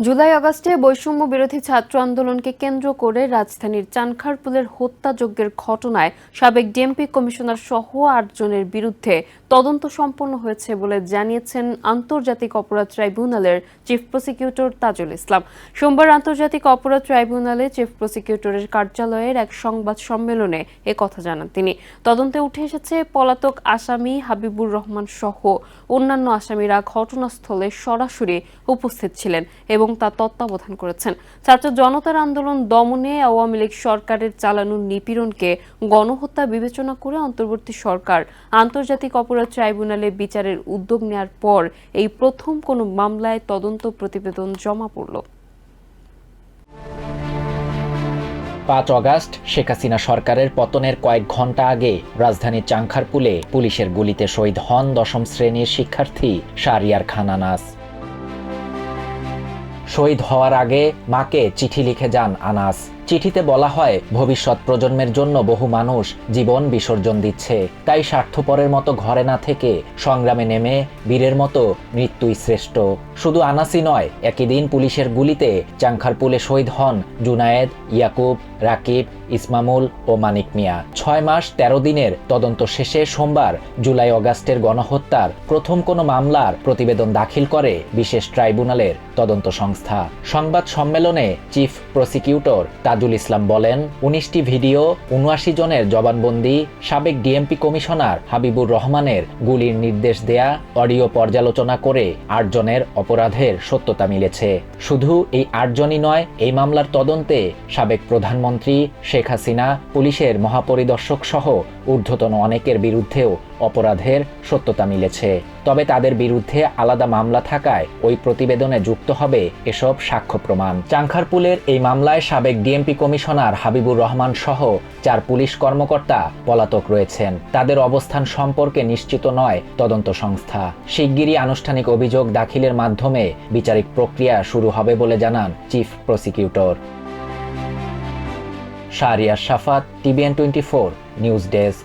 জুলাই আগস্টে বৈষম্য বিরোধী ছাত্র আন্দোলনকে কেন্দ্র করে রাজধানীর চানখারপুলের হত্যাযজ্ঞের ঘটনায় সাবেক ডিএমপি কমিশনার সহ আটজনের বিরুদ্ধে তদন্ত সম্পন্ন হয়েছে বলে জানিয়েছেন আন্তর্জাতিক অপরাধ ট্রাইব্যুনালের চিফ প্রসিকিউটর তাজুল ইসলাম। সোমবার আন্তর্জাতিক অপরাধ ট্রাইব্যুনালে চিফ প্রসিকিউটরের কার্যালয়ের এক সংবাদ সম্মেলনে এ কথা জানান তিনি। তদন্তে উঠে এসেছে পলাতক আসামি হাবিবুর রহমান সহ অন্যান্য আসামিরা ঘটনাস্থলে সরাসরি উপস্থিত ছিলেন এবং তার তত্ত্বাবধান করেছেন। ছাত্র জনতার আন্দোলন দমনে আওয়ামী লীগ সরকারের চালানো নিপীড়নকে গণহত্যা বিবেচনা করে অন্তর্বর্তী সরকার আন্তর্জাতিক অপরাধ ট্রাইব্যুনালে বিচারের উদ্যোগ নেওয়ার পর এই প্রথম কোনো মামলায় তদন্ত প্রতিবেদন জমা পড়ল। পাঁচ অগাস্ট শেখ হাসিনা সরকারের পতনের কয়েক ঘণ্টা আগে রাজধানীর চাংখারপুলে পুলিশের গুলিতে শহীদ হন দশম শ্রেণির শিক্ষার্থী শারিয়ার খান আনাস। শহীদ হওয়ার আগে মাকে চিঠি লিখে যান আনাস। চিঠিতে বলা হয়, ভবিষ্যৎ প্রজন্মের জন্য বহু মানুষ জীবন বিসর্জন দিচ্ছে। তাই স্বার্থপরের মতো ঘরে না থেকে সংগ্রামে নেমে বীরের মতো মৃত্যুই শ্রেষ্ঠ। শুধু আনাসই নয়, একই দিন পুলিশের গুলিতে চাংখারপুলে শহীদ হন জুনায়েদ, ইয়াকুব, রাকিব, ইসমামুল ও মানিক মিয়া। ছয় মাস তেরো দিনের তদন্ত শেষে সোমবার, জুলাই অগাস্টের গণহত্যার প্রথম কোনো মামলার প্রতিবেদন দাখিল করে বিশেষ ট্রাইব্যুনালের তদন্ত সংস্থা। সংবাদ সম্মেলনে চিফ প্রসিকিউটর তাজুল ইসলাম বলেন, উনিশটি ভিডিও, উনআশি জনের জবানবন্দি, সাবেক ডিএমপি কমিশনার হাবিবুর রহমানের গুলির নির্দেশ দেয়া, অডিও পর্যালোচনা করে আটজনের অপরাধের সত্যতা মিলেছে। শুধু এই আটজনই নয়, এই মামলার তদন্তে সাবেক প্রধানমন্ত্রী শেখ হাসিনা, পুলিশের মহাপরিদর্শক সহ ঊর্ধ্বতন অনেকের বিরুদ্ধেও অপরাধের সত্যতা মিলেছে। তবে তাদের বিরুদ্ধে আলাদা মামলা থাকায় ওই প্রতিবেদনে যুক্ত হবে এসব সাক্ষ্য প্রমাণ। চাংখারপুলের এই মামলায় সাবেক ডিএমপি কমিশনার হাবিবুর রহমান সহ চার পুলিশ কর্মকর্তা পলাতক রয়েছেন। তাদের অবস্থান সম্পর্কে নিশ্চিত নয় তদন্ত সংস্থা। শিগগিরই আনুষ্ঠানিক অভিযোগ দাখিলের মাধ্যমে বিচারিক প্রক্রিয়া শুরু হবে বলে জানান chief prosecutor. Shahriar Shafat, TVN twenty four, news desk.